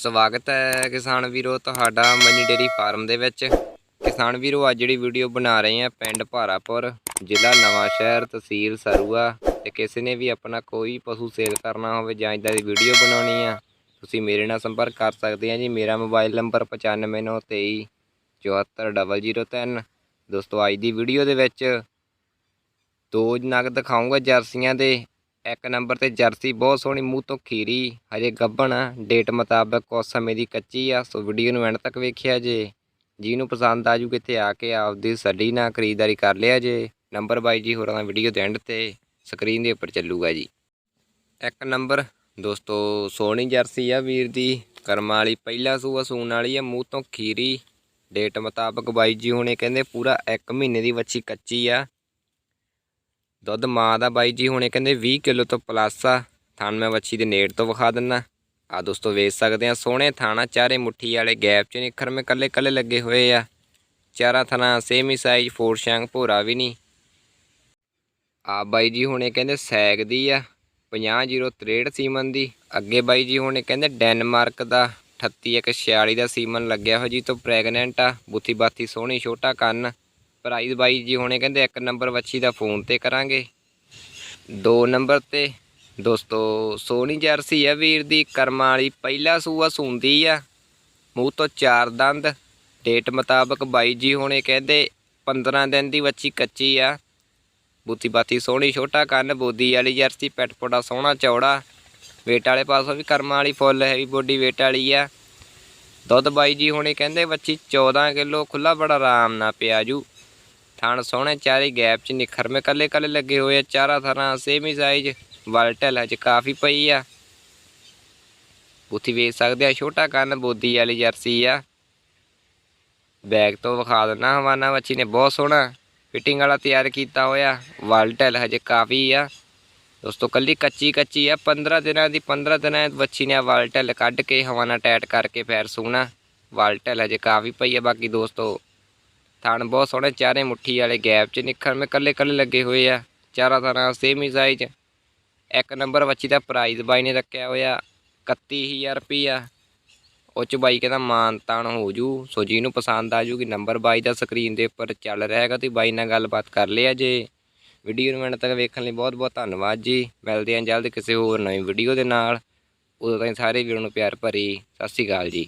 ਸਵਾਗਤ ਹੈ ਕਿਸਾਨ ਵੀਰੋ, ਤੁਹਾਡਾ ਮਨੀ ਡੇਰੀ ਫਾਰਮ ਦੇ ਵਿੱਚ। ਕਿਸਾਨ ਵੀਰੋ, ਅੱਜ ਜਿਹੜੀ ਵੀਡੀਓ ਬਣਾ ਰਹੇ ਆ ਪਿੰਡ ਭਾਰਾਪੁਰ, ਜ਼ਿਲ੍ਹਾ ਨਵਾਂ ਸ਼ਹਿਰ, ਤਹਿਸੀਲ ਸਰੂਆ। ਤੇ ਕਿਸੇ ਨੇ ਵੀ ਆਪਣਾ ਕੋਈ ਪਸ਼ੂ ਸੇਲ ਕਰਨਾ ਹੋਵੇ ਜਾਂ ਇਦਾਂ ਦੀ ਵੀਡੀਓ ਬਣਾਉਣੀ ਆ, ਤੁਸੀਂ ਮੇਰੇ ਨਾਲ ਸੰਪਰਕ ਕਰ ਸਕਦੇ ਆ ਜੀ। ਮੇਰਾ ਮੋਬਾਈਲ ਨੰਬਰ 9593 74003 ਦੋਸਤੋ, ਅੱਜ ਦੀ ਵੀਡੀਓ ਦੇ ਵਿੱਚ ਦੋ ਨਗ ਦਿਖਾਉਂਗਾ ਜਰਸੀਆਂ ਦੇ। ਇੱਕ ਨੰਬਰ ਤੇ ਜਰਸੀ ਬਹੁਤ ਸੋਹਣੀ, ਮੂੰਹ ਤੋਂ ਖੀਰੀ, ਹਜੇ ਗੱਭਣ ਆ। ਡੇਟ ਮੁਤਾਬਕ ਕੁਝ ਸਮੇਂ ਦੀ ਕੱਚੀ ਆ, ਸੋ ਵੀਡੀਓ ਨੂੰ ਐਂਡ ਤੱਕ ਵੇਖਿਆ ਜੇ। ਜਿਹਨੂੰ ਪਸੰਦ ਆ ਆਜੂ ਕਿਤੇ ਆ ਕੇ ਆਪਦੀ ਸੱਡੀ ਨਾਲ ਖਰੀਦਦਾਰੀ ਕਰ ਲਿਆ ਜੇ। ਨੰਬਰ ਬਾਈ ਜੀ, ਹੋਰਾਂ ਦਾ ਵੀਡੀਓ ਦੇ ਐਂਡ ਤੇ। ਸਕਰੀਨ ਦੇ ਉੱਪਰ ਚੱਲੂਗਾ ਜੀ। ਇੱਕ ਨੰਬਰ, ਦੋਸਤੋ, ਸੋਹਣੀ ਜਰਸੀ ਆ ਵੀਰ ਦੀ। ਕਰਮਾਂ ਵਾਲੀ ਪਹਿਲਾ ਸੂਆ ਸੂਣ ਵਾਲੀ ਆ, ਮੂੰਹ ਤੋਂ ਖੀਰੀ। ਡੇਟ ਮੁਤਾਬਕ ਬਾਈ ਜੀ ਹੁਣੇ ਕਹਿੰਦੇ ਪੂਰਾ 1 ਮਹੀਨੇ ਦੀ ਵੱਛੀ ਕੱਚੀ ਆ। ਦੁੱਧ ਮਾਂ ਦਾ ਬਾਈ ਜੀ ਹੁਣੇ ਕਹਿੰਦੇ 20 ਕਿਲੋ ਤੋਂ ਪਲੱਸ ਆ। ਥਣ ਮੈਂ ਵੱਛੀ ਦੇ ਨੇੜ ਤੋਂ ਵਿਖਾ ਦਿੰਨਾ। ਆ ਦੋਸਤੋ ਵੇਚ ਸਕਦੇ ਆ। ਸੋਹਣੇ ਥਾਣਾ ਚਾਰੇ ਮੁੱਠੀ ਵਾਲੇ ਗੈਪ ਚ ਨਿਖਰ ਮੇ ਕੱਲੇ ਕੱਲੇ ਲੱਗੇ ਹੋਏ ਆ। ਚਾਰਾ ਥਣਾ ਸੇਮ ਹੀ ਸਾਈਜ਼ ਫੋਰ ਸ਼ੈਂਕ, ਭੋਰਾ ਵੀ ਨਹੀਂ। ਆ ਬਾਈ ਜੀ ਹੁਣੇ ਕਹਿੰਦੇ ਸੈਗ ਦੀ ਆ 50063 ਸੀਮਨ ਦੀ। ਅੱਗੇ ਬਾਈ ਜੀ ਹੁਣੇ ਕਹਿੰਦੇ ਡੈਨਮਾਰਕ ਦਾ 38146 ਦਾ ਸੀਮਨ ਲੱਗਿਆ ਹੋਇਆ ਜੀ ਤੋਂ ਪ੍ਰੈਗਨੈਂਟ ਆ। ਬੁੱਥੀ ਬਾਥੀ ਸੋਹਣੀ ਛੋਟਾ ਕੰਨ। ਪ੍ਰਾਈਜ਼ ਬਾਈ ਜੀ ਹੁਣੇ ਕਹਿੰਦੇ ਇੱਕ ਨੰਬਰ ਵੱਛੀ ਦਾ ਫੋਨ ਤੇ ਕਰਾਂਗੇ। ਦੋ ਨੰਬਰ ਤੇ। ਦੋਸਤੋ ਸੋਹਣੀ ਜਰਸੀ ਆ ਵੀਰ ਦੀ, ਕਰਮਾਂ ਵਾਲੀ ਪਹਿਲਾ ਸੂਆ ਸੂੰਦੀ ਆ। ਮੂੰਹ ਤੋਂ ਚਾਰ ਦੰਦ। ਡੇਟ ਮੁਤਾਬਕ ਬਾਈ ਜੀ ਹੁਣੇ ਕਹਿੰਦੇ 15 ਦਿਨ ਦੀ ਵੱਛੀ ਕੱਚੀ ਆ। ਬੁੱਤੀ ਬਾਤੀ ਸੋਹਣੀ, ਛੋਟਾ ਕੰਨ, ਬੋਦੀ ਵਾਲੀ ਜਰਸੀ ਪੈਟ ਪੋੜਾ ਸੋਹਣਾ, ਚੌੜਾ। ਵੇਟ ਵਾਲੇ ਪਾਸੋਂ ਵੀ ਕਰਮਾਂ ਵਾਲੀ ਫੁੱਲ ਹੈਵੀ ਬੋਡੀ ਵੇਟ ਵਾਲੀ ਆ। ਦੁੱਧ ਬਾਈ ਜੀ ਹੁਣੇ ਕਹਿੰਦੇ ਵੱਛੀ 14 ਕਿਲੋ ਖੁੱਲਾ ਬੜਾ ਆਰਾਮ ਨਾਲ ਪਿਆ ਜੂ। ਥਣ ਸੋਹਣੇ ਚਾਰੇ ਗੈਪ ਚ ਨਿਖਰਮੇ ਕੱਲੇ ਕੱਲੇ ਲੱਗੇ ਹੋਏ ਆ, ਚਾਰਾ ਥਰਾਂ ਸੇਮ ਹੀ ਸਾਈਜ਼ ਵਲਟਲ ਹਜੇ ਕਾਫੀ ਪਈ ਆ। ਬੁੱਥੀ ਵੇਖ ਸਕਦੇ ਆ, ਛੋਟਾ ਕੰਨ ਬੋਦੀ ਵਾਲੀ ਜਰਸੀ ਆ। ਬੈਗ ਤੋਂ ਵਿਖਾ ਦਿੰਦਾ ਹਵਾਨਾ ਬੱਚੀ ਨੇ ਬਹੁਤ ਸੋਹਣਾ ਫਿਟਿੰਗ ਵਾਲਾ ਤਿਆਰ ਕੀਤਾ ਹੋਇਆ ਵਲਟਲ ਹਜੇ ਕਾਫੀ ਆ। ਦੋਸਤੋ, ਕੱਲੀ ਕੱਚੀ ਕੱਚੀ ਆ 15 ਦਿਨਾਂ ਦੀ 15 ਦਿਨਾਂ ਦੀ ਬੱਚੀ ਨੇ ਵਲਟਲ ਕੱਢ ਕੇ ਹਵਾਨਾ ਟੈਟ ਕਰਕੇ ਫੇਰ ਸੂਣਾ ਵਲਟਲ ਹਜੇ ਕਾਫੀ ਪਈ ਆ, ਬਾਕੀ ਦੋਸਤੋ ਥਣ ਬਹੁਤ ਸੋਹਣੇ, ਚਾਰੇ ਮੁੱਠੀ ਵਾਲੇ ਗੈਪ 'ਚ ਨਿਖਰ, ਮੇ ਕੱਲੇ ਕੱਲੇ ਲੱਗੇ ਹੋਏ ਆ। ਚਾਰਾਂ ਤਰ੍ਹਾਂ ਸੇਮ ਹੀ ਸਾਈਜ਼ ਇੱਕ ਨੰਬਰ ਬੱਚੀ ਦਾ ਪ੍ਰਾਈਜ਼ ਬਾਈ ਨੇ ਰੱਖਿਆ ਹੋਇਆ 31000 ਰੁਪਈਆ। ਉਹ 'ਚ ਬਾਈ ਕਹਿੰਦਾ ਮਾਨ ਤਾਨ ਹੋ ਜੂ। ਸੋ ਜਿਹਨੂੰ ਪਸੰਦ ਆ ਜੂਗੀ ਨੰਬਰ ਬਾਈ ਦਾ ਸਕਰੀਨ ਦੇ ਉੱਪਰ ਚੱਲ ਰਿਹਾ ਹੈਗਾ, ਤੁਸੀਂ ਬਾਈ ਨਾਲ ਗੱਲਬਾਤ ਕਰ ਲਿਆ ਜੇ। ਵੀਡੀਓ ਨੂੰ ਐਂਡ ਤੱਕ ਵੇਖਣ ਲਈ ਬਹੁਤ ਬਹੁਤ ਧੰਨਵਾਦ ਜੀ। ਮਿਲਦੇ ਹਾਂ ਜਲਦ ਕਿਸੇ ਹੋਰ ਨਵੀਂ ਵੀਡੀਓ ਦੇ ਨਾਲ। ਉਦੋਂ ਤਾਈਂ ਸਾਰੇ ਵੀਰਾਂ ਨੂੰ ਪਿਆਰ ਭਰੀ। ਸਤਿ ਸ਼੍ਰੀ ਅਕਾਲ ਜੀ।